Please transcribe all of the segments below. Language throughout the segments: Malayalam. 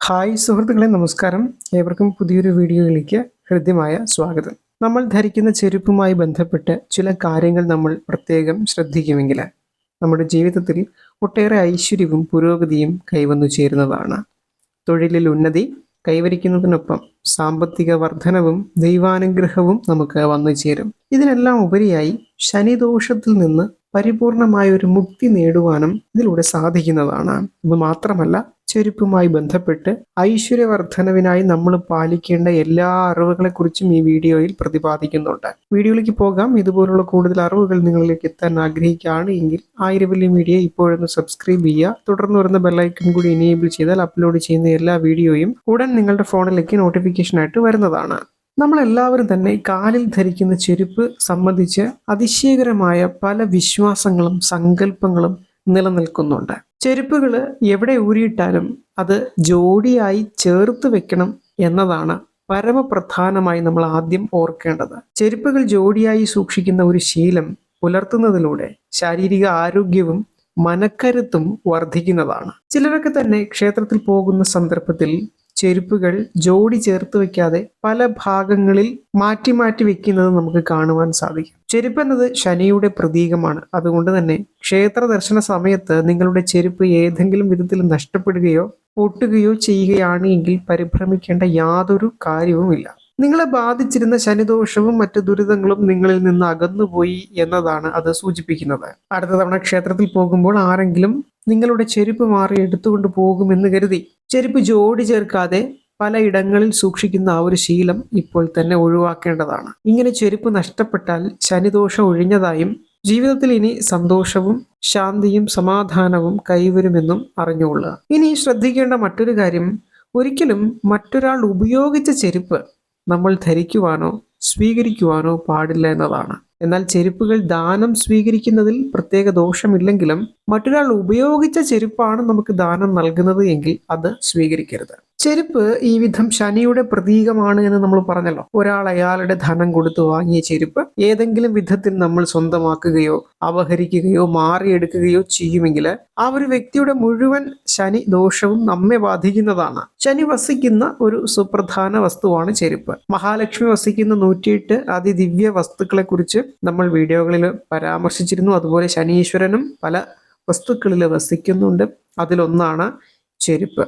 ഹായ് സുഹൃത്തുക്കളെ നമസ്കാരം. ഏവർക്കും പുതിയൊരു വീഡിയോയിലേക്ക് ഹൃദ്യമായ സ്വാഗതം. നമ്മൾ ധരിക്കുന്ന ചെരുപ്പുമായി ബന്ധപ്പെട്ട് ചില കാര്യങ്ങൾ നമ്മൾ പ്രത്യേകം ശ്രദ്ധിക്കുമെങ്കിൽ നമ്മുടെ ജീവിതത്തിൽ ഒട്ടേറെ ഐശ്വര്യവും പുരോഗതിയും കൈവന്നു ചേരുന്നതാണ്. തൊഴിലിൽ ഉന്നതി കൈവരിക്കുന്നതിനൊപ്പം സാമ്പത്തിക വർധനവും ദൈവാനുഗ്രഹവും നമുക്ക് വന്നു ചേരും. ഇതിനെല്ലാം ഉപരിയായി ശനിദോഷത്തിൽ നിന്ന് പരിപൂർണമായ ഒരു മുക്തി നേടുവാനും ഇതിലൂടെ സാധിക്കുന്നതാണ്. ഇത് മാത്രമല്ല ചെരുപ്പുമായി ബന്ധപ്പെട്ട് ഐശ്വര്യവർദ്ധനവിനായി നമ്മൾ പാലിക്കേണ്ട എല്ലാ അറിവുകളെക്കുറിച്ചും ഈ വീഡിയോയിൽ പ്രതിപാദിക്കുന്നുണ്ട്. വീഡിയോയിലേക്ക് പോകാം. ഇതുപോലുള്ള കൂടുതൽ അറിവുകൾ നിങ്ങളിലേക്ക് എത്താൻ ആഗ്രഹിക്കുകയാണ് എങ്കിൽ ആയിരവല്ലി മീഡിയ ഇപ്പോഴൊന്ന് സബ്സ്ക്രൈബ് ചെയ്യുക. തുടർന്ന് വരുന്ന ബെല്ലൈക്കൺ കൂടി എനേബിൾ ചെയ്താൽ അപ്ലോഡ് ചെയ്യുന്ന എല്ലാ വീഡിയോയും ഉടൻ നിങ്ങളുടെ ഫോണിലേക്ക് നോട്ടിഫിക്കേഷനായിട്ട് വരുന്നതാണ്. നമ്മളെല്ലാവരും തന്നെ കാലിൽ ധരിക്കുന്ന ചെരുപ്പ് സംബന്ധിച്ച് അതിശയകരമായ പല വിശ്വാസങ്ങളും സങ്കല്പങ്ങളും നിലനിൽക്കുന്നുണ്ട്. ചെരുപ്പുകൾ എവിടെ ഊരിയിട്ടാലും അത് ജോഡിയായി ചേർത്ത് വെക്കണം എന്നതാണ് പരമപ്രധാനമായി നമ്മൾ ആദ്യം ഓർക്കേണ്ടത്. ചെരുപ്പുകൾ ജോഡിയായി സൂക്ഷിക്കുന്ന ഒരു ശീലം പുലർത്തുന്നതിലൂടെ ശാരീരിക ആരോഗ്യവും മനക്കരുത്തും വർദ്ധിക്കുന്നതാണ്. ചിലരൊക്കെ തന്നെ ക്ഷേത്രത്തിൽ പോകുന്ന സന്ദർഭത്തിൽ ചെരുപ്പുകൾ ജോഡി ചേർത്ത് വെക്കാതെ പല ഭാഗങ്ങളിൽ മാറ്റി മാറ്റി വെക്കുന്നത് നമുക്ക് കാണുവാൻ സാധിക്കും. ചെരുപ്പ് എന്നത് ശനിയുടെ പ്രതീകമാണ്. അതുകൊണ്ട് തന്നെ ക്ഷേത്ര ദർശന സമയത്ത് നിങ്ങളുടെ ചെരുപ്പ് ഏതെങ്കിലും വിധത്തിൽ നഷ്ടപ്പെടുകയോ പൊട്ടുകയോ ചെയ്യുകയാണ് എങ്കിൽ പരിഭ്രമിക്കേണ്ട യാതൊരു കാര്യവുമില്ല. നിങ്ങളെ ബാധിച്ചിരുന്ന ശനിദോഷവും മറ്റു ദുരിതങ്ങളും നിങ്ങളിൽ നിന്ന് അകന്നുപോയി എന്നതാണ് അത് സൂചിപ്പിക്കുന്നത്. അടുത്ത തവണ ക്ഷേത്രത്തിൽ പോകുമ്പോൾ ആരെങ്കിലും നിങ്ങളുടെ ചെരുപ്പ് മാറി എടുത്തുകൊണ്ട് പോകുമെന്ന് കരുതി. ചെരുപ്പ് ജോഡി ചേർക്കാതെ പലയിടങ്ങളിൽ സൂക്ഷിക്കുന്ന ആ ഒരു ശീലം ഇപ്പോൾ തന്നെ ഒഴിവാക്കേണ്ടതാണ്. ഇങ്ങനെ ചെരുപ്പ് നഷ്ടപ്പെട്ടാൽ ശനിദോഷം ഒഴിഞ്ഞതായും ജീവിതത്തിൽ ഇനി സന്തോഷവും ശാന്തിയും സമാധാനവും കൈവരുമെന്നും അറിഞ്ഞുകൊള്ളുക. ഇനി ശ്രദ്ധിക്കേണ്ട മറ്റൊരു കാര്യം ഒരിക്കലും മറ്റൊരാൾ ഉപയോഗിച്ച ചെരുപ്പ് നമ്മൾ ധരിക്കുവാനോ സ്വീകരിക്കുവാനോ പാടില്ല എന്നതാണ്. എന്നാൽ ചെരുപ്പുകൾ ദാനം സ്വീകരിക്കുന്നതിൽ പ്രത്യേക ദോഷമില്ലെങ്കിലും മറ്റൊരാൾ ഉപയോഗിച്ച ചെരുപ്പാണ് നമുക്ക് ദാനം നൽകുന്നത് എങ്കിൽ അത് സ്വീകരിക്കരുത്. ചെരുപ്പ് ഈ വിധം ശനിയുടെ പ്രതീകമാണ് എന്ന് നമ്മൾ പറഞ്ഞല്ലോ. ഒരാൾ അയാളുടെ ധനം കൊടുത്തു വാങ്ങിയ ചെരുപ്പ് ഏതെങ്കിലും വിധത്തിൽ നമ്മൾ സ്വന്തമാക്കുകയോ അപഹരിക്കുകയോ മാറിയെടുക്കുകയോ ചെയ്യുമെങ്കിൽ ആ ഒരു വ്യക്തിയുടെ മുഴുവൻ ശനി ദോഷവും നമ്മെ ബാധിക്കുന്നതാണ്. ശനി വസിക്കുന്ന ഒരു സുപ്രധാന വസ്തുവാണ് ചെരുപ്പ്. മഹാലക്ഷ്മി വസിക്കുന്ന നൂറ്റിയെട്ട് അതിദിവ്യ വസ്തുക്കളെ കുറിച്ച് നമ്മൾ വീഡിയോകളിൽ പരാമർശിച്ചിരുന്നു. അതുപോലെ ശനീശ്വരനും പല വസ്തുക്കളിൽ വസിക്കുന്നുണ്ട്. അതിലൊന്നാണ് ചെരുപ്പ്.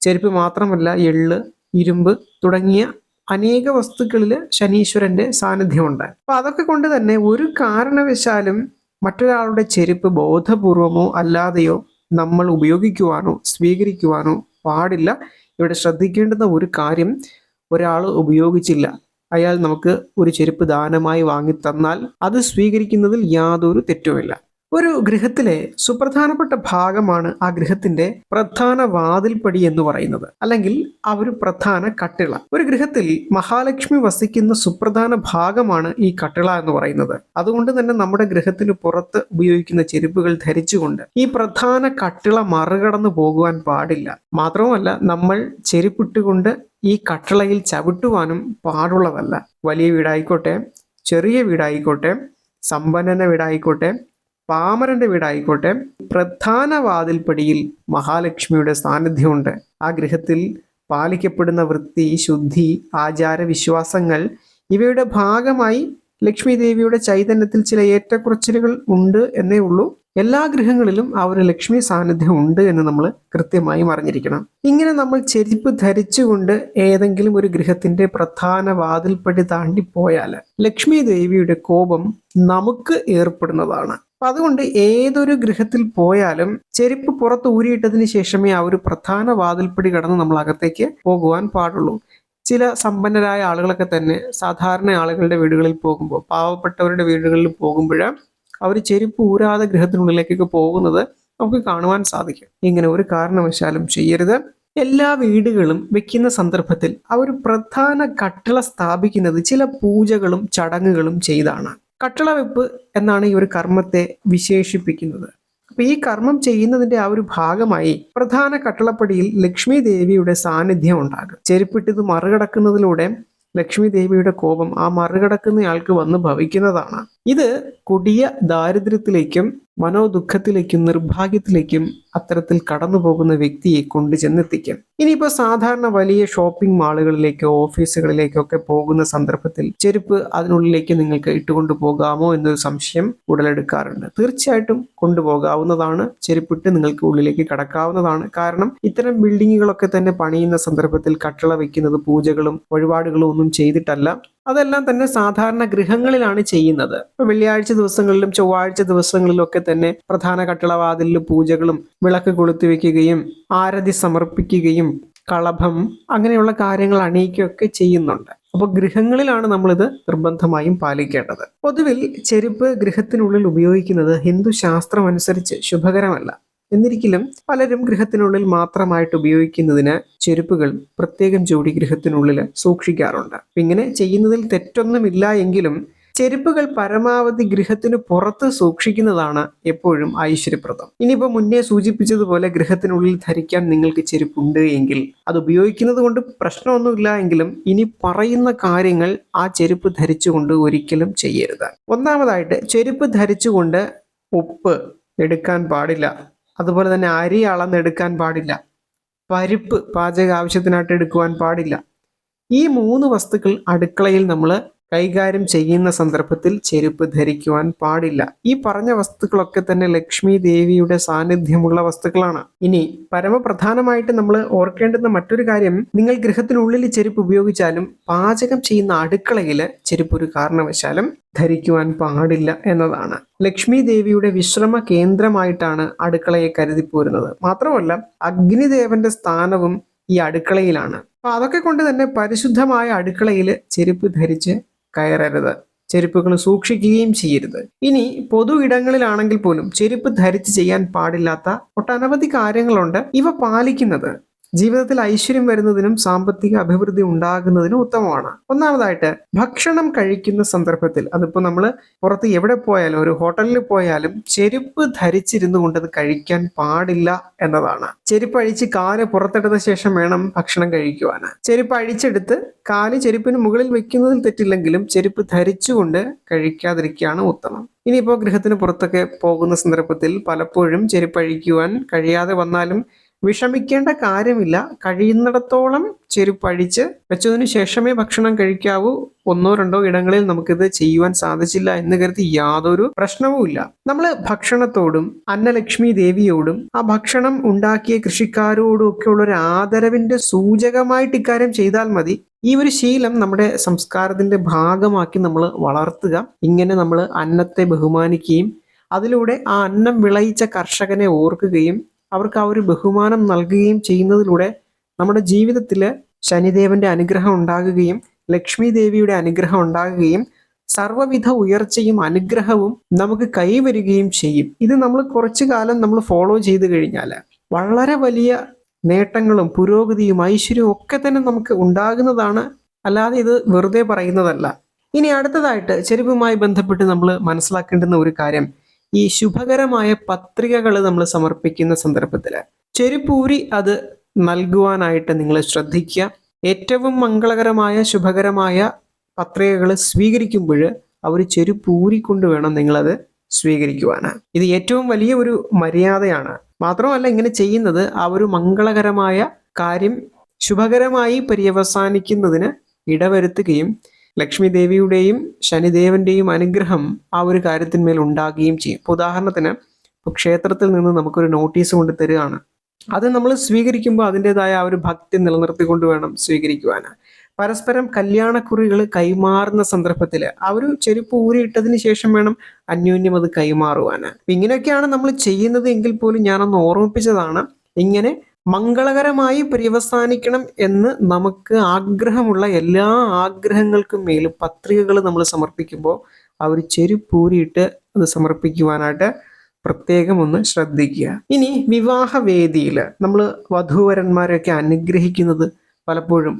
ചെരുപ്പ് മാത്രമല്ല എള്ള് ഇരുമ്പ് തുടങ്ങിയ അനേക വസ്തുക്കളിൽ ശനീശ്വരന്റെ സാന്നിധ്യമുണ്ട്. അപ്പൊ അതൊക്കെ കൊണ്ട് തന്നെ ഒരു കാരണവശാലും മറ്റൊരാളുടെ ചെരുപ്പ് ബോധപൂർവമോ അല്ലാതെയോ നമ്മൾ ഉപയോഗിക്കുവാനോ സ്വീകരിക്കുവാനോ പാടില്ല. ഇവിടെ ശ്രദ്ധിക്കേണ്ടുന്ന ഒരു കാര്യം ഒരാൾ ഉപയോഗിച്ചില്ല. അയാൾ നമുക്ക് ഒരു ചെരുപ്പ് ദാനമായി വാങ്ങി തന്നാൽ അത് സ്വീകരിക്കുന്നതിൽ യാതൊരു തെറ്റുമില്ല. ഒരു ഗൃഹത്തിലെ സുപ്രധാനപ്പെട്ട ഭാഗമാണ് ആ ഗൃഹത്തിന്റെ പ്രധാന വാതിൽപ്പടി എന്ന് പറയുന്നത്. അല്ലെങ്കിൽ ആ ഒരു പ്രധാന കട്ടിള. ഒരു ഗൃഹത്തിൽ മഹാലക്ഷ്മി വസിക്കുന്ന സുപ്രധാന ഭാഗമാണ് ഈ കട്ടിള എന്ന് പറയുന്നത്. അതുകൊണ്ട് തന്നെ നമ്മുടെ ഗൃഹത്തിന് പുറത്ത് ഉപയോഗിക്കുന്ന ചെരുപ്പുകൾ ധരിച്ചുകൊണ്ട് ഈ പ്രധാന കട്ടിള മറികടന്നു പോകുവാൻ പാടില്ല. മാത്രവുമല്ല നമ്മൾ ചെരുപ്പിട്ടുകൊണ്ട് ഈ കട്ടിളയിൽ ചവിട്ടുവാനും പാടുള്ളതല്ല. വലിയ വീടായിക്കോട്ടെ ചെറിയ വീടായിക്കോട്ടെ സമ്പന്നന വീടായിക്കോട്ടെ പാമരന്റെ വീടായിക്കോട്ടെ പ്രധാന വാതിൽപ്പടിയിൽ മഹാലക്ഷ്മിയുടെ സാന്നിധ്യമുണ്ട്. ആ ഗൃഹത്തിൽ പാലിക്കപ്പെടുന്ന വൃത്തി ശുദ്ധി ആചാര വിശ്വാസങ്ങൾ ഇവയുടെ ഭാഗമായി ലക്ഷ്മി ദേവിയുടെ ചൈതന്യത്തിൽ ചില ഏറ്റക്കുറച്ചിലുകൾ ഉണ്ട് എന്നേ ഉള്ളൂ. എല്ലാ ഗൃഹങ്ങളിലും ആ ഒരു ലക്ഷ്മി സാന്നിധ്യം ഉണ്ട് എന്ന് നമ്മൾ കൃത്യമായും അറിഞ്ഞിരിക്കണം. ഇങ്ങനെ നമ്മൾ ചെരിപ്പ് ധരിച്ചുകൊണ്ട് ഏതെങ്കിലും ഒരു ഗൃഹത്തിന്റെ പ്രധാന വാതിൽപ്പടി താണ്ടിപ്പോയാൽ ലക്ഷ്മി ദേവിയുടെ കോപം നമുക്ക് ഏർപ്പെടുന്നതാണ്. അപ്പൊ അതുകൊണ്ട് ഏതൊരു ഗൃഹത്തിൽ പോയാലും ചെരുപ്പ് പുറത്ത് ഊരിയിട്ടതിന് ശേഷമേ ആ ഒരു പ്രധാന വാതിൽപ്പടി കടന്ന് നമ്മൾ അകത്തേക്ക് പോകുവാൻ പാടുള്ളൂ. ചില സമ്പന്നരായ ആളുകളൊക്കെ തന്നെ സാധാരണ ആളുകളുടെ വീടുകളിൽ പോകുമ്പോൾ പാവപ്പെട്ടവരുടെ വീടുകളിൽ പോകുമ്പോൾ അവർ ചെരുപ്പ് ഊരാതെ ഗൃഹത്തിനുള്ളിലേക്കൊക്കെ പോകുന്നത് നമുക്ക് കാണുവാൻ സാധിക്കും. ഇങ്ങനെ ഒരു കാരണവശാലും ചെയ്യരുത്. എല്ലാ വീടുകളും വെക്കുന്ന സന്ദർഭത്തിൽ ആ ഒരു പ്രധാന കട്ടിള സ്ഥാപിക്കുന്നത് ചില പൂജകളും ചടങ്ങുകളും ചെയ്താണ്. കട്ടിള വെപ്പ് എന്നാണ് ഈ ഒരു കർമ്മത്തെ വിശേഷിപ്പിക്കുന്നത്. അപ്പൊ ഈ കർമ്മം ചെയ്യുന്നതിന്റെ ആ ഒരു ഭാഗമായി പ്രധാന കട്ടിളപ്പടിയിൽ ലക്ഷ്മി ദേവിയുടെ സാന്നിധ്യം ഉണ്ടാകും. ചെരുപ്പിട്ടത് മറികടക്കുന്നതിലൂടെ ലക്ഷ്മി ദേവിയുടെ കോപം ആ മറികടക്കുന്നയാൾക്ക് വന്ന് ഭവിക്കുന്നതാണ്. ഇത് കൊടിയ ദാരിദ്ര്യത്തിലേക്കും മനോദുഃഖത്തിലേക്കും നിർഭാഗ്യത്തിലേക്കും അത്തരത്തിൽ കടന്നു പോകുന്ന വ്യക്തിയെ കൊണ്ട് ചെന്നെത്തിക്കും. ഇനിയിപ്പോൾ സാധാരണ വലിയ ഷോപ്പിംഗ് മാളുകളിലേക്കോ ഓഫീസുകളിലേക്കോ ഒക്കെ പോകുന്ന സന്ദർഭത്തിൽ ചെരുപ്പ് അതിനുള്ളിലേക്ക് നിങ്ങൾക്ക് ഇട്ടുകൊണ്ടു പോകാമോ എന്നൊരു സംശയം ഉടലെടുക്കാറുണ്ട്. തീർച്ചയായിട്ടും കൊണ്ടുപോകാവുന്നതാണ്. ചെരുപ്പിട്ട് നിങ്ങൾക്ക് ഉള്ളിലേക്ക് കടക്കാവുന്നതാണ്. കാരണം ഇത്തരം ബിൽഡിങ്ങുകളൊക്കെ തന്നെ പണിയുന്ന സന്ദർഭത്തിൽ കട്ടള വെക്കുന്നത് പൂജകളും വഴിപാടുകളും ഒന്നും ചെയ്തിട്ടല്ല. അതെല്ലാം തന്നെ സാധാരണ ഗൃഹങ്ങളിലാണ് ചെയ്യുന്നത്. വെള്ളിയാഴ്ച ദിവസങ്ങളിലും ചൊവ്വാഴ്ച ദിവസങ്ങളിലും ഒക്കെ തന്നെ പ്രധാന കട്ടിളവാതിലിൽ പൂജകളും വിളക്ക് കൊളുത്തി വെക്കുകയും ആരതി സമർപ്പിക്കുകയും കളഭം അങ്ങനെയുള്ള കാര്യങ്ങൾ അണിയിക്കുകയൊക്കെ ചെയ്യുന്നുണ്ട്. അപ്പോൾ ഗൃഹങ്ങളിലാണ് നമ്മളിത് നിർബന്ധമായും പാലിക്കേണ്ടത്. പൊതുവിൽ ചെരുപ്പ് ഗൃഹത്തിനുള്ളിൽ ഉപയോഗിക്കുന്നത് ഹിന്ദു ശാസ്ത്രം അനുസരിച്ച് ശുഭകരമല്ല. എന്നിരിക്കലും പലരും ഗൃഹത്തിനുള്ളിൽ മാത്രമായിട്ട് ഉപയോഗിക്കുന്നതിന് ചെരുപ്പുകൾ പ്രത്യേകം ജോഡി ഗൃഹത്തിനുള്ളിൽ സൂക്ഷിക്കാറുണ്ട്. ഇങ്ങനെ ചെയ്യുന്നതിൽ തെറ്റൊന്നുമില്ല എങ്കിലും ചെരുപ്പുകൾ പരമാവധി ഗൃഹത്തിന് പുറത്ത് സൂക്ഷിക്കുന്നതാണ് എപ്പോഴും ഐശ്വര്യപ്രദം. ഇനിയിപ്പോൾ മുന്നേ സൂചിപ്പിച്ചതുപോലെ ഗൃഹത്തിനുള്ളിൽ ധരിക്കാൻ നിങ്ങൾക്ക് ചെരുപ്പുണ്ട് എങ്കിൽ അത് ഉപയോഗിക്കുന്നത് കൊണ്ട് പ്രശ്നമൊന്നുമില്ല എങ്കിലും ഇനി പറയുന്ന കാര്യങ്ങൾ ആ ചെരുപ്പ് ധരിച്ചുകൊണ്ട് ഒരിക്കലും ചെയ്യരുത്. ഒന്നാമതായിട്ട് ചെരുപ്പ് ധരിച്ചുകൊണ്ട് ഉപ്പ് എടുക്കാൻ പാടില്ല. അതുപോലെ തന്നെ അരി അളന്നെടുക്കാൻ പാടില്ല. പരിപ്പ് പാചക ആവശ്യത്തിനായിട്ട് എടുക്കുവാൻ പാടില്ല. ഈ മൂന്ന് വസ്തുക്കൾ അടുക്കളയിൽ നമ്മൾ കൈകാര്യം ചെയ്യുന്ന സന്ദർഭത്തിൽ ചെരുപ്പ് ധരിക്കുവാൻ പാടില്ല. ഈ പറഞ്ഞ വസ്തുക്കളൊക്കെ തന്നെ ലക്ഷ്മി ദേവിയുടെ സാന്നിധ്യമുള്ള വസ്തുക്കളാണ്. ഇനി പരമപ്രധാനമായിട്ട് നമ്മൾ ഓർക്കേണ്ടുന്ന മറ്റൊരു കാര്യം നിങ്ങൾ ഗൃഹത്തിനുള്ളിൽ ചെരുപ്പ് ഉപയോഗിച്ചാലും പാചകം ചെയ്യുന്ന അടുക്കളയിൽ ചെരുപ്പ് ഒരു കാരണവശാലും ധരിക്കുവാൻ പാടില്ല എന്നതാണ്. ലക്ഷ്മി ദേവിയുടെ വിശ്രമ കേന്ദ്രമായിട്ടാണ് അടുക്കളയെ കരുതിപ്പോരുന്നത് മാത്രമല്ല അഗ്നിദേവന്റെ സ്ഥാനവും ഈ അടുക്കളയിലാണ്. അപ്പൊ അതൊക്കെ കൊണ്ട് തന്നെ പരിശുദ്ധമായ അടുക്കളയിൽ ചെരുപ്പ് ധരിച്ച് കയറരുത്. ചെരുപ്പുകൾ സൂക്ഷിക്കുകയും ചെയ്യരുത്. ഇനി പൊതു ഇടങ്ങളിലാണെങ്കിൽ പോലും ചെരുപ്പ് ധരിച്ച് ചെയ്യാൻ പാടില്ലാത്ത ഒട്ടനവധി കാര്യങ്ങളുണ്ട് ഇവ പാലിക്കുന്നത്. ജീവിതത്തിൽ ഐശ്വര്യം വരുന്നതിനും സാമ്പത്തിക അഭിവൃദ്ധി ഉണ്ടാകുന്നതിനും ഉത്തമമാണ്. ഒന്നാമതായിട്ട് ഭക്ഷണം കഴിക്കുന്ന സന്ദർഭത്തിൽ അതിപ്പോൾ നമ്മൾ പുറത്ത് എവിടെ പോയാലും ഒരു ഹോട്ടലിൽ പോയാലും ചെരുപ്പ് ധരിച്ചിരുന്നു കൊണ്ട് അത് കഴിക്കാൻ പാടില്ല എന്നതാണ്. ചെരുപ്പ് അഴിച്ച് കാൽ പുറത്തെടുത്ത ശേഷം വേണം ഭക്ഷണം കഴിക്കുവാൻ ചെരുപ്പ് അഴിച്ചെടുത്ത് കാൽ ചെരുപ്പിന് മുകളിൽ വെക്കുന്നതിൽ തെറ്റില്ലെങ്കിലും ചെരുപ്പ് ധരിച്ചുകൊണ്ട് കഴിക്കാതിരിക്കുകയാണ് ഉത്തമം. ഇനിയിപ്പോൾ ഗൃഹത്തിന് പുറത്തൊക്കെ പോകുന്ന സന്ദർഭത്തിൽ പലപ്പോഴും ചെരുപ്പഴിക്കുവാൻ കഴിയാതെ വന്നാലും വിഷമിക്കേണ്ട കാര്യമില്ല. കഴിയുന്നിടത്തോളം ചെരുപ്പഴിച്ച് വെച്ചതിന് ശേഷമേ ഭക്ഷണം കഴിക്കാവൂ. ഒന്നോ രണ്ടോ ഇടങ്ങളിൽ നമുക്കിത് ചെയ്യുവാൻ സാധിച്ചില്ല എന്ന് കരുതി യാതൊരു പ്രശ്നവുമില്ല നമ്മൾ ഭക്ഷണത്തോടും അന്നലക്ഷ്മി ദേവിയോടും ആ ഭക്ഷണം ഉണ്ടാക്കിയ കൃഷിക്കാരോടും ഒക്കെ ഉള്ള ഒരു ആദരവിന്റെ സൂചകമായിട്ട് ഇക്കാര്യം ചെയ്താൽ മതി. ഈ ഒരു ശീലം നമ്മുടെ സംസ്കാരത്തിന്റെ ഭാഗമാക്കി നമ്മൾ വളർത്തുക. ഇങ്ങനെ നമ്മൾ അന്നത്തെ ബഹുമാനിക്കുകയും അതിലൂടെ ആ അന്നം വിളയിച്ച കർഷകനെ ഓർക്കുകയും അവർക്ക് ആ ഒരു ബഹുമാനം നൽകുകയും ചെയ്യുന്നതിലൂടെ നമ്മുടെ ജീവിതത്തിൽ ശനിദേവന്റെ അനുഗ്രഹം ഉണ്ടാകുകയും ലക്ഷ്മി ദേവിയുടെ അനുഗ്രഹം ഉണ്ടാകുകയും സർവവിധ ഉയർച്ചയും അനുഗ്രഹവും നമുക്ക് കൈവരികയും ചെയ്യും. ഇത് നമ്മൾ കുറച്ചു കാലം നമ്മൾ ഫോളോ ചെയ്ത് കഴിഞ്ഞാൽ വളരെ വലിയ നേട്ടങ്ങളും പുരോഗതിയും ഐശ്വര്യവും ഒക്കെ തന്നെ നമുക്ക് ഉണ്ടാകുന്നതാണ്. അല്ലാതെ ഇത് വെറുതെ പറയുന്നതല്ല. ഇനി അടുത്തതായിട്ട് ചെരുപ്പുമായി ബന്ധപ്പെട്ട് നമ്മൾ മനസ്സിലാക്കേണ്ടുന്ന ഒരു കാര്യം. ഈ ശുഭകരമായ പത്രികകൾ നമ്മൾ സമർപ്പിക്കുന്ന സന്ദർഭത്തിൽ ചെരുപ്പൂരി അത് നൽകുവാനായിട്ട് നിങ്ങൾ ശ്രദ്ധിക്കുക. ഏറ്റവും മംഗളകരമായ ശുഭകരമായ പത്രികകൾ സ്വീകരിക്കുമ്പോൾ അവർ ചെരുപ്പൂരിക്കൊണ്ട് വേണം നിങ്ങളത് സ്വീകരിക്കുവാന്. ഇത് ഏറ്റവും വലിയ ഒരു മര്യാദയാണ്. മാത്രമല്ല ഇങ്ങനെ ചെയ്യുന്നത് ആ ഒരു മംഗളകരമായ കാര്യം ശുഭകരമായി പര്യവസാനിക്കുന്നതിന് ഇടവരുത്തുകയും ലക്ഷ്മി ദേവിയുടെയും ശനിദേവന്റെയും അനുഗ്രഹം ആ ഒരു കാര്യത്തിന്മേൽ ഉണ്ടാകുകയും ചെയ്യും. ഇപ്പൊ ഉദാഹരണത്തിന് ഇപ്പോൾ ക്ഷേത്രത്തിൽ നിന്ന് നമുക്കൊരു നോട്ടീസ് കൊണ്ട് തരികയാണ് അത് നമ്മൾ സ്വീകരിക്കുമ്പോൾ അതിന്റെതായ ആ ഒരു ഭക്തി നിലനിർത്തിക്കൊണ്ട് വേണം സ്വീകരിക്കുവാൻ പരസ്പരം കല്യാണക്കുറികൾ കൈമാറുന്ന സന്ദർഭത്തിൽ ആ ഒരു ചെരുപ്പ് ഊരിയിട്ടതിന് ശേഷം വേണം അന്യോന്യം അത് കൈമാറുവാൻ ഇങ്ങനെയൊക്കെയാണ് നമ്മൾ ചെയ്യുന്നത് എങ്കിൽ പോലും ഞാനൊന്ന് ഓർമ്മിപ്പിച്ചതാണ്. ഇങ്ങനെ മംഗളകരമായി പര്യവസാനിക്കണം എന്ന് നമുക്ക് ആഗ്രഹമുള്ള എല്ലാ ആഗ്രഹങ്ങൾക്കും മേലും പത്രികകൾ നമ്മൾ സമർപ്പിക്കുമ്പോൾ ആ ഒരു ചെരുപ്പൂരിയിട്ട് അത് സമർപ്പിക്കുവാനായിട്ട് പ്രത്യേകം ഒന്ന് ശ്രദ്ധിക്കുക. ഇനി വിവാഹവേദിയിൽ നമ്മൾ വധൂവരന്മാരെയൊക്കെ അനുഗ്രഹിക്കുന്നത് പലപ്പോഴും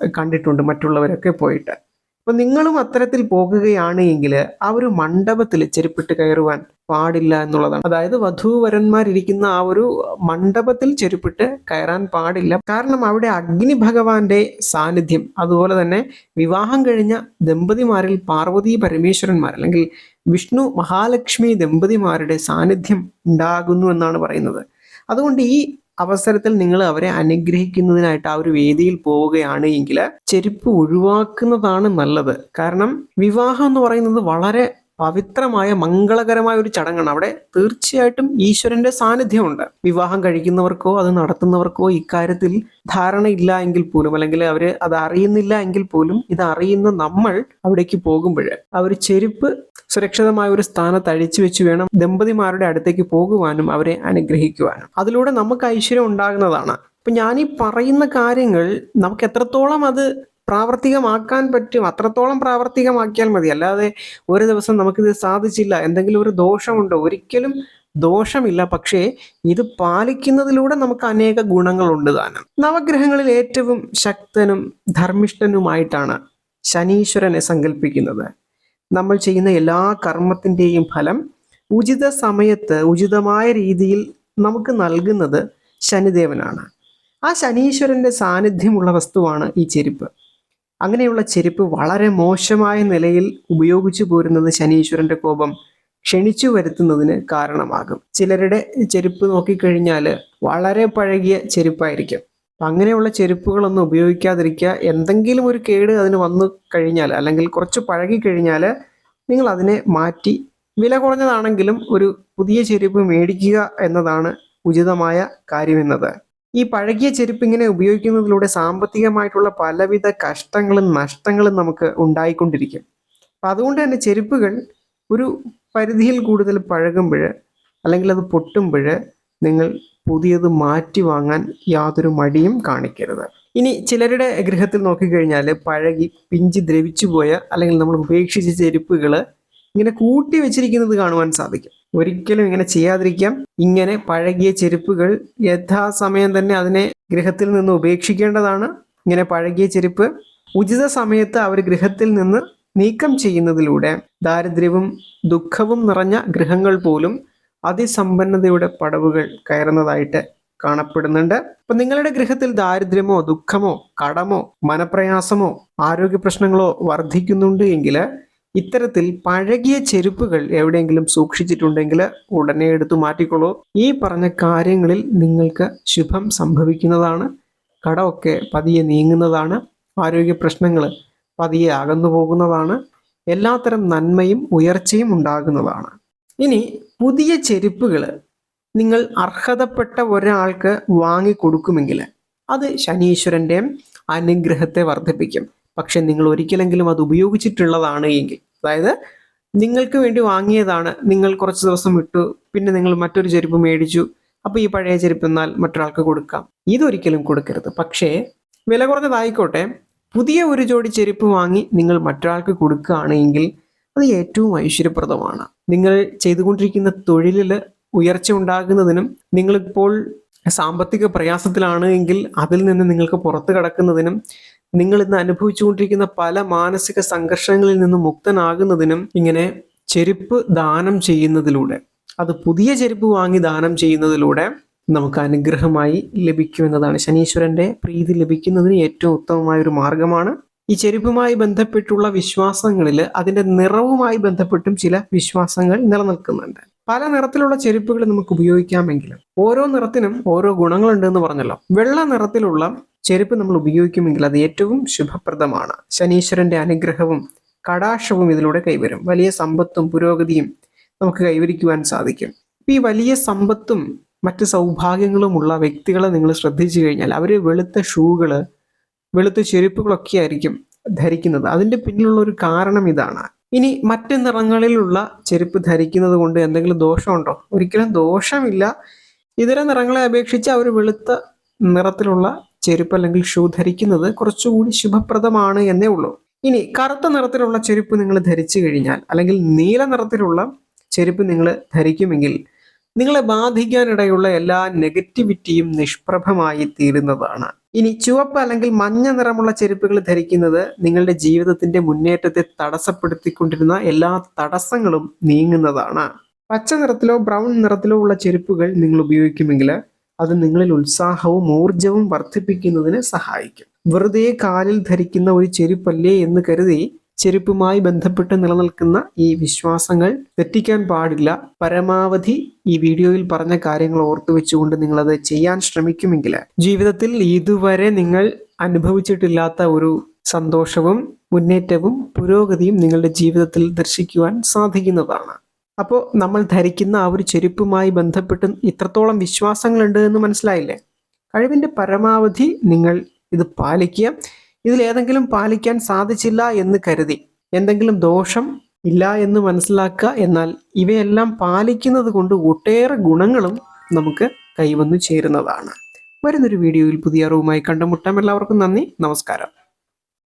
കണ്ടിട്ടുണ്ട് മറ്റുള്ളവരൊക്കെ പോയിട്ട്. അപ്പൊ നിങ്ങളും അത്തരത്തിൽ പോകുകയാണ് എങ്കിൽ ആ ഒരു മണ്ഡപത്തിൽ ചെരുപ്പിട്ട് കയറുവാൻ പാടില്ല എന്നുള്ളതാണ്. അതായത് വധൂവരന്മാരിരിക്കുന്ന ആ ഒരു മണ്ഡപത്തിൽ ചെരുപ്പിട്ട് കയറാൻ പാടില്ല. കാരണം അവിടെ അഗ്നി ഭഗവാന്റെ സാന്നിധ്യം അതുപോലെ തന്നെ വിവാഹം കഴിഞ്ഞ ദമ്പതിമാരിൽ പാർവതി പരമേശ്വരന്മാർ അല്ലെങ്കിൽ വിഷ്ണു മഹാലക്ഷ്മി ദമ്പതിമാരുടെ സാന്നിധ്യം ഉണ്ടാകുന്നു എന്നാണ് പറയുന്നത്. അതുകൊണ്ട് ഈ അവസരത്തിൽ നിങ്ങൾ അവരെ അനുഗ്രഹിക്കുന്നതിനായിട്ട് ആ ഒരു വേദിയിൽ പോവുകയാണ് എങ്കിൽ ചെരുപ്പ് ഒഴിവാക്കുന്നതാണ് നല്ലത്. കാരണം വിവാഹം എന്ന് പറയുന്നത് വളരെ പവിത്രമായ മംഗളകരമായ ഒരു ചടങ്ങാണ്. അവിടെ തീർച്ചയായിട്ടും ഈശ്വരന്റെ സാന്നിധ്യമുണ്ട്. വിവാഹം കഴിക്കുന്നവർക്കോ അത് നടത്തുന്നവർക്കോ ഇക്കാര്യത്തിൽ ധാരണയില്ല എങ്കിൽ പോലും അല്ലെങ്കിൽ അവർ അത് അറിയുന്നില്ല എങ്കിൽ പോലും ഇത് അറിയുന്ന നമ്മൾ അവിടേക്ക് പോകുമ്പോൾ ആ ഒരു ചെരുപ്പ് സുരക്ഷിതമായ ഒരു സ്ഥാനത്ത് അഴിച്ചു വെച്ച് വേണം ദമ്പതിമാരുടെ അടുത്തേക്ക് പോകുവാനും അവരെ അനുഗ്രഹിക്കുവാനും. അതിലൂടെ നമുക്ക് ഐശ്വര്യം ഉണ്ടാകുന്നതാണ്. അപ്പൊ ഞാൻ ഈ പറയുന്ന കാര്യങ്ങൾ നമുക്ക് എത്രത്തോളം അത് പ്രാവർത്തികമാക്കാൻ പറ്റും. അത്രത്തോളം പ്രാവർത്തികമാക്കിയാൽ മതി. അല്ലാതെ ഒരു ദിവസം നമുക്കിത് സാധിച്ചില്ല. എന്തെങ്കിലും ഒരു ദോഷമുണ്ടോ? ഒരിക്കലും ദോഷമില്ല. പക്ഷേ ഇത് പാലിക്കുന്നതിലൂടെ നമുക്ക് അനേക ഗുണങ്ങളുണ്ട് താനും. നവഗ്രഹങ്ങളിൽ ഏറ്റവും ശക്തനും ധർമ്മിഷ്ഠനുമായിട്ടാണ് ശനീശ്വരനെ സങ്കല്പിക്കുന്നത്. നമ്മൾ ചെയ്യുന്ന എല്ലാ കർമ്മത്തിന്റെയും ഫലം ഉചിത സമയത്ത് ഉചിതമായ രീതിയിൽ നമുക്ക് നൽകുന്നത് ശനിദേവനാണ്. ആ ശനീശ്വരന്റെ സാന്നിധ്യമുള്ള വസ്തുവാണ് ഈ ചെരുപ്പ്. അങ്ങനെയുള്ള ചെരുപ്പ് വളരെ മോശമായ നിലയിൽ ഉപയോഗിച്ചു പോരുന്നത് ശനീശ്വരന്റെ കോപം ക്ഷണിച്ചു വരുത്തുന്നതിന് കാരണമാകും. ചിലരുടെ ചെരുപ്പ് നോക്കിക്കഴിഞ്ഞാൽ വളരെ പഴകിയ ചെരുപ്പായിരിക്കും. അപ്പം അങ്ങനെയുള്ള ചെരുപ്പുകളൊന്നും ഉപയോഗിക്കാതിരിക്കുക. എന്തെങ്കിലും ഒരു കേട് അതിന് വന്നു കഴിഞ്ഞാൽ അല്ലെങ്കിൽ കുറച്ച് പഴകി കഴിഞ്ഞാൽ നിങ്ങൾ അതിനെ മാറ്റി വില കുറഞ്ഞതാണെങ്കിലും ഒരു പുതിയ ചെരുപ്പ് മേടിക്കുക എന്നതാണ് ഉചിതമായ കാര്യമെന്നത്. ഈ പഴകിയ ചെരുപ്പ് ഇങ്ങനെ ഉപയോഗിക്കുന്നതിലൂടെ സാമ്പത്തികമായിട്ടുള്ള പലവിധ കഷ്ടങ്ങളും നഷ്ടങ്ങളും നമുക്ക് ഉണ്ടായിക്കൊണ്ടിരിക്കും. അപ്പം അതുകൊണ്ട് തന്നെ ചെരുപ്പുകൾ ഒരു പരിധിയിൽ കൂടുതൽ പഴകുമ്പോൾ അല്ലെങ്കിൽ അത് പൊട്ടുമ്പോൾ നിങ്ങൾ പുതിയത് മാറ്റി വാങ്ങാൻ യാതൊരു മടിയും കാണിക്കരുത്. ഇനി ചിലരുടെ ഗൃഹത്തിൽ നോക്കിക്കഴിഞ്ഞാൽ പഴകി പിഞ്ചി ദ്രവിച്ചു പോയ അല്ലെങ്കിൽ നമ്മൾ ഉപേക്ഷിച്ച ചെരുപ്പുകൾ ഇങ്ങനെ കൂട്ടി വെച്ചിരിക്കുന്നത് കാണുവാൻ സാധിക്കും. ഒരിക്കലും ഇങ്ങനെ ചെയ്യാതിരിക്കാം. ഇങ്ങനെ പഴകിയ ചെരുപ്പുകൾ യഥാസമയം തന്നെ അതിനെ ഗൃഹത്തിൽ നിന്ന് ഉപേക്ഷിക്കേണ്ടതാണ്. ഇങ്ങനെ പഴകിയ ചെരുപ്പ് ഉചിത സമയത്ത് അവർ ഗൃഹത്തിൽ നിന്ന് നീക്കം ചെയ്യുന്നതിലൂടെ ദാരിദ്ര്യവും ദുഃഖവും നിറഞ്ഞ ഗൃഹങ്ങൾ പോലും അതിസമ്പന്നതയുടെ പടവുകൾ കയറുന്നതായിട്ട് കാണപ്പെടുന്നുണ്ട്. അപ്പൊ നിങ്ങളുടെ ഗൃഹത്തിൽ ദാരിദ്ര്യമോ ദുഃഖമോ കടമോ മനപ്രയാസമോ ആരോഗ്യ പ്രശ്നങ്ങളോ വർദ്ധിക്കുന്നുണ്ട് എങ്കിൽ ഇത്തരത്തിൽ പഴകിയ ചെരുപ്പുകൾ എവിടെയെങ്കിലും സൂക്ഷിച്ചിട്ടുണ്ടെങ്കിൽ ഉടനെ എടുത്തു മാറ്റിക്കൊള്ളൂ. ഈ പറഞ്ഞ കാര്യങ്ങളിൽ നിങ്ങൾക്ക് ശുഭം സംഭവിക്കുന്നതാണ്. കടമൊക്കെ പതിയെ നീങ്ങുന്നതാണ്. ആരോഗ്യ പ്രശ്നങ്ങൾ പതിയെ അകന്നു പോകുന്നതാണ്. എല്ലാത്തരം നന്മയും ഉയർച്ചയും ഉണ്ടാകുന്നതാണ്. ഇനി പുതിയ ചെരുപ്പുകൾ നിങ്ങൾ അർഹതപ്പെട്ട ഒരാൾക്ക് വാങ്ങിക്കൊടുക്കുമെങ്കിൽ അത് ശനീശ്വരന്റെ അനുഗ്രഹത്തെ വർദ്ധിപ്പിക്കും. പക്ഷെ നിങ്ങൾ ഒരിക്കലെങ്കിലും അത് ഉപയോഗിച്ചിട്ടുള്ളതാണ് എങ്കിൽ. അതായത് നിങ്ങൾക്ക് വേണ്ടി വാങ്ങിയതാണ് നിങ്ങൾ കുറച്ച് ദിവസം വിട്ടു പിന്നെ നിങ്ങൾ മറ്റൊരു ചെരുപ്പ് മേടിച്ചു. അപ്പോൾ ഈ പഴയ ചെരുപ്പ് എന്നാൽ മറ്റൊരാൾക്ക് കൊടുക്കാം. ഇതൊരിക്കലും കൊടുക്കരുത്. പക്ഷേ വില കുറഞ്ഞതായിക്കോട്ടെ പുതിയ ഒരു ജോഡി ചെരുപ്പ് വാങ്ങി നിങ്ങൾ മറ്റൊരാൾക്ക് കൊടുക്കുകയാണെങ്കിൽ അത് ഏറ്റവും ഐശ്വര്യപ്രദമാണ്. നിങ്ങൾ ചെയ്തുകൊണ്ടിരിക്കുന്ന തൊഴിലിൽ ഉയർച്ച ഉണ്ടാകുന്നതിനും നിങ്ങളിപ്പോൾ സാമ്പത്തിക പ്രയാസത്തിലാണ് എങ്കിൽ അതിൽ നിന്ന് നിങ്ങൾക്ക് പുറത്തു കടക്കുന്നതിനും നിങ്ങൾ ഇന്ന് അനുഭവിച്ചുകൊണ്ടിരിക്കുന്ന പല മാനസിക സംഘർഷങ്ങളിൽ നിന്നും മുക്തനാകുന്നതിനും ഇങ്ങനെ ചെരുപ്പ് ദാനം ചെയ്യുന്നതിലൂടെ അത് പുതിയ ചെരുപ്പ് വാങ്ങി ദാനം ചെയ്യുന്നതിലൂടെ നമുക്ക് അനുഗ്രഹമായി ലഭിക്കുമെന്നതാണ്. ശനീശ്വരന്റെ പ്രീതി ലഭിക്കുന്നതിന് ഏറ്റവും ഉത്തമമായ ഒരു മാർഗമാണ്. ഈ ചെരുപ്പുമായി ബന്ധപ്പെട്ടുള്ള വിശ്വാസങ്ങളിൽ അതിന്റെ നിറവുമായി ബന്ധപ്പെട്ടും ചില വിശ്വാസങ്ങൾ നിലനിൽക്കുന്നുണ്ട്. പല നിറത്തിലുള്ള ചെരുപ്പുകൾ നമുക്ക് ഉപയോഗിക്കാമെങ്കിലും ഓരോ നിറത്തിനും ഓരോ ഗുണങ്ങളുണ്ട് എന്ന് പറഞ്ഞല്ലോ. വെള്ള നിറത്തിലുള്ള ചെരുപ്പ് നമ്മൾ ഉപയോഗിക്കുമെങ്കിൽ അത് ഏറ്റവും ശുഭപ്രദമാണ്. ശനീശ്വരന്റെ അനുഗ്രഹവും കടാക്ഷവും ഇതിലൂടെ കൈവരും. വലിയ സമ്പത്തും പുരോഗതിയും നമുക്ക് കൈവരിക്കുവാൻ സാധിക്കും. ഈ വലിയ സമ്പത്തും മറ്റ് സൗഭാഗ്യങ്ങളുമുള്ള വ്യക്തികളെ നിങ്ങൾ ശ്രദ്ധിച്ചു കഴിഞ്ഞാൽ അവർ വെളുത്ത ഷൂകൾ വെളുത്ത ചെരുപ്പുകളൊക്കെ ആയിരിക്കും ധരിക്കുന്നത്. അതിന്റെ പിന്നിലുള്ള ഒരു കാരണം ഇതാണ്. ഇനി മറ്റ് നിറങ്ങളിലുള്ള ചെരുപ്പ് ധരിക്കുന്നത് കൊണ്ട് എന്തെങ്കിലും ദോഷമുണ്ടോ? ഒരിക്കലും ദോഷമില്ല. ഇതര നിറങ്ങളെ അപേക്ഷിച്ച് അവർ വെളുത്ത നിറത്തിലുള്ള ചെരുപ്പ് അല്ലെങ്കിൽ ഷൂ ധരിക്കുന്നത് കുറച്ചുകൂടി ശുഭപ്രദമാണ് എന്നേ ഉള്ളൂ. ഇനി കറുത്ത നിറത്തിലുള്ള ചെരുപ്പ് നിങ്ങൾ ധരിച്ചു കഴിഞ്ഞാൽ അല്ലെങ്കിൽ നീല നിറത്തിലുള്ള ചെരുപ്പ് നിങ്ങൾ ധരിക്കുമെങ്കിൽ നിങ്ങളെ ബാധിക്കാനിടയുള്ള എല്ലാ നെഗറ്റിവിറ്റിയും നിഷ്പ്രഭമായി തീരുന്നതാണ്. ഇനി ചുവപ്പ് അല്ലെങ്കിൽ മഞ്ഞ നിറമുള്ള ചെരുപ്പുകൾ ധരിക്കുന്നത് നിങ്ങളുടെ ജീവിതത്തിന്റെ മുന്നേറ്റത്തെ തടസ്സപ്പെടുത്തിക്കൊണ്ടിരുന്ന എല്ലാ തടസ്സങ്ങളും നീങ്ങുന്നതാണ്. പച്ച നിറത്തിലോ ബ്രൗൺ നിറത്തിലോ ഉള്ള ചെരുപ്പുകൾ നിങ്ങൾ ഉപയോഗിക്കുമെങ്കിൽ അത് നിങ്ങളിൽ ഉത്സാഹവും ഊർജവും വർദ്ധിപ്പിക്കുന്നതിന് സഹായിക്കും. വെറുതെ കാലിൽ ധരിക്കുന്ന ഒരു ചെരുപ്പല്ലേ എന്ന് കരുതി ചെരുപ്പുമായി ബന്ധപ്പെട്ട് നിലനിൽക്കുന്ന ഈ വിശ്വാസങ്ങൾ തെറ്റിക്കാൻ പാടില്ല. പരമാവധി ഈ വീഡിയോയിൽ പറഞ്ഞ കാര്യങ്ങൾ ഓർത്തു വെച്ചുകൊണ്ട് നിങ്ങളത് ചെയ്യാൻ ശ്രമിക്കുമെങ്കിൽ ജീവിതത്തിൽ ഇതുവരെ നിങ്ങൾ അനുഭവിച്ചിട്ടില്ലാത്ത ഒരു സന്തോഷവും മുന്നേറ്റവും പുരോഗതിയും നിങ്ങളുടെ ജീവിതത്തിൽ ദർശിക്കുവാൻ സാധിക്കുന്നതാണ്. അപ്പോൾ നമ്മൾ ധരിക്കുന്ന ആ ഒരു ചെരുപ്പുമായി ബന്ധപ്പെട്ട് ഇത്രത്തോളം വിശ്വാസങ്ങളുണ്ട് എന്ന് മനസ്സിലായില്ലേ? കഴിവിന്റെ പരമാവധി നിങ്ങൾ ഇത് പാലിക്കുക. ഇതിലേതെങ്കിലും പാലിക്കാൻ സാധിച്ചില്ല എന്ന് കരുതി. എന്തെങ്കിലും ദോഷം ഇല്ല എന്ന് മനസ്സിലാക്കുക എന്നാൽ ഇവയെല്ലാം പാലിക്കുന്നത് കൊണ്ട് ഒട്ടേറെ ഗുണങ്ങളും നമുക്ക് കൈവന്നു ചേരുന്നതാണ്. വരുന്നൊരു വീഡിയോയിൽ പുതിയ അറിവുമായി കണ്ടുമുട്ടാം എല്ലാവർക്കും നന്ദി. നമസ്കാരം.